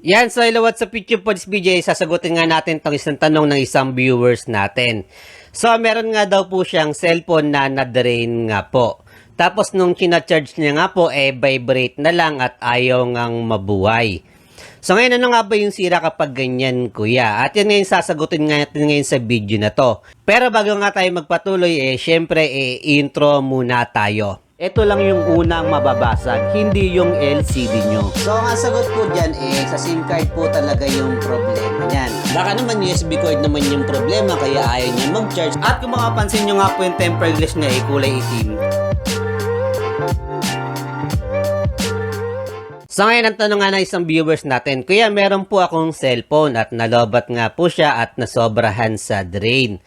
Yan, so hello, what's up YouTube Pods BJ? Sasagutin nga natin tong isang tanong ng isang viewers natin. So, meron nga daw po siyang cellphone na na-drain nga po. Tapos nung kina-charge niya nga po, eh vibrate na lang at ayaw ngang mabuhay. So ngayon, ano nga ba yung sira kapag ganyan, kuya? At yan ngayon sasagutin nga natin ngayon sa video na to. Pero bago nga tayo magpatuloy, eh, syempre, eh, intro muna tayo. Ito lang yung unang mababasag, hindi yung LCD nyo. So, ang sagot ko dyan, eh, sa SIM card po talaga yung problema niyan. Baka naman USB cord naman yung problema, kaya ayaw niya mag-charge. At kung makapansin nyo nga po yung tempered glass niya, eh, kulay itim. So ngayon, ang tanong nga ng isang viewers natin, Kuya, meron po akong cellphone at nalobat nga po siya at nasobrahan sa drain.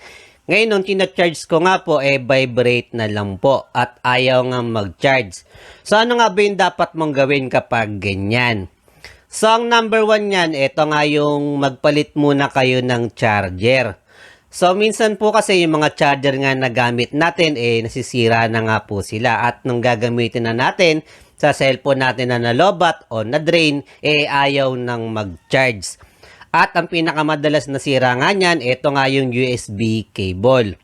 Ngayon, nung tina-charge ko nga po, eh, vibrate na lang po at ayaw nga mag-charge. So, ano nga ba yung dapat mong gawin kapag ganyan? So, ang number one yan, ito nga yung magpalit muna kayo ng charger. So, minsan po kasi yung mga charger nga na gamit natin, eh, nasisira na nga po sila. At nung gagamitin na natin sa cellphone natin na nalobat o na-drain, eh, ayaw nang mag-charge. At ang pinakamadalas na sira niyan, ito nga yung USB cable.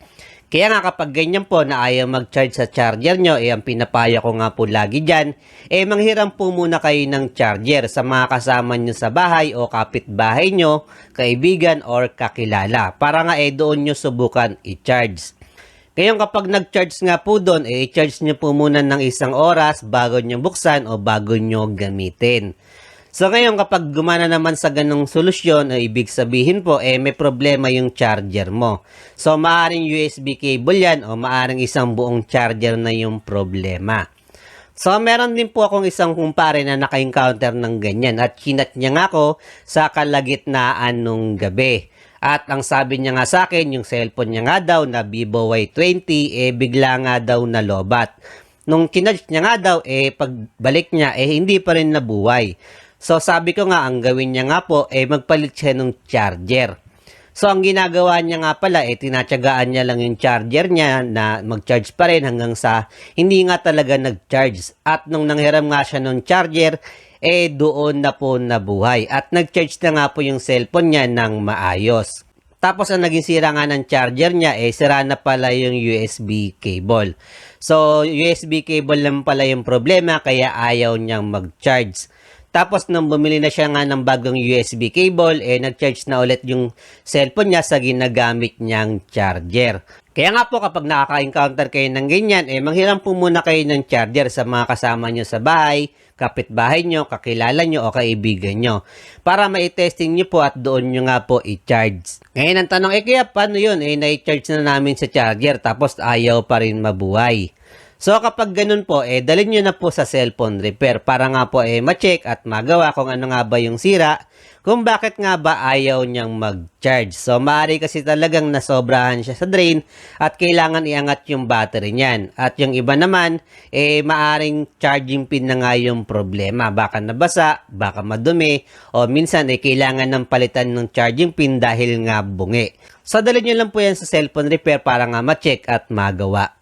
Kaya nga kapag ganyan po na ayaw mag-charge sa charger nyo, eh ang pinapaya ko nga po lagi dyan, eh manghiram po muna kayo ng charger sa mga kasama nyo sa bahay o kapitbahay nyo, kaibigan or kakilala. Para nga eh doon nyo subukan i-charge. Ngayon kapag nag-charge nga po doon, eh i-charge nyo po muna ng isang oras bago nyo buksan o bago nyo gamitin. So ngayon kapag gumana naman sa ganong solusyon, ay ibig sabihin po, eh may problema yung charger mo. So maaring USB cable yan o maaring isang buong charger na yung problema. So meron din po akong isang kumpare na naka-encounter ng ganyan at kinat niya nga ako sa kalagitnaan nung gabi. At ang sabi niya nga sa akin, yung cellphone niya nga daw na Vivo Y20, eh bigla nga daw nalobat. Nung kinarge niya nga daw, eh pagbalik niya, eh hindi pa rin nabuhay. So sabi ko nga, ang gawin niya nga po, eh magpalit siya ng charger. So ang ginagawa niya nga pala, eh tinatyagaan niya lang yung charger niya na mag-charge pa rin hanggang sa hindi nga talaga nag-charge. At nung nanghiram nga siya ng charger, eh doon na po nabuhay. At nag-charge na nga po yung cellphone niya ng maayos. Tapos ang naging sira nga ng charger niya, eh sira na pala yung USB cable. So USB cable lang pala yung problema, kaya ayaw niyang mag-charge. Tapos nung bumili na siya nga ng bagong USB cable, eh nag-charge na ulit yung cellphone niya sa ginagamit niyang charger. Kaya nga po kapag nakaka-encounter kayo ng ganyan, eh manghiram po muna kayo ng charger sa mga kasama nyo sa bahay, kapitbahay nyo, kakilala nyo o kaibigan nyo. Para ma-testing nyo po at doon nyo nga po i-charge. Ngayon ang tanong, eh kaya paano yun? Eh na-charge na namin sa charger tapos ayaw pa rin mabuhay. So kapag ganun po, eh dalhin nyo na po sa cellphone repair para nga po eh ma-check at magawa kung ano nga ba yung sira, kung bakit nga ba ayaw niyang mag-charge. So maaari kasi talagang nasobrahan siya sa drain at kailangan iangat yung battery niyan. At yung iba naman, eh maaring charging pin na nga yung problema. Baka nabasa, baka madumi, o minsan eh kailangan ng palitan ng charging pin dahil nga bungi. So dalhin nyo lang po yan sa cellphone repair para nga ma-check at magawa.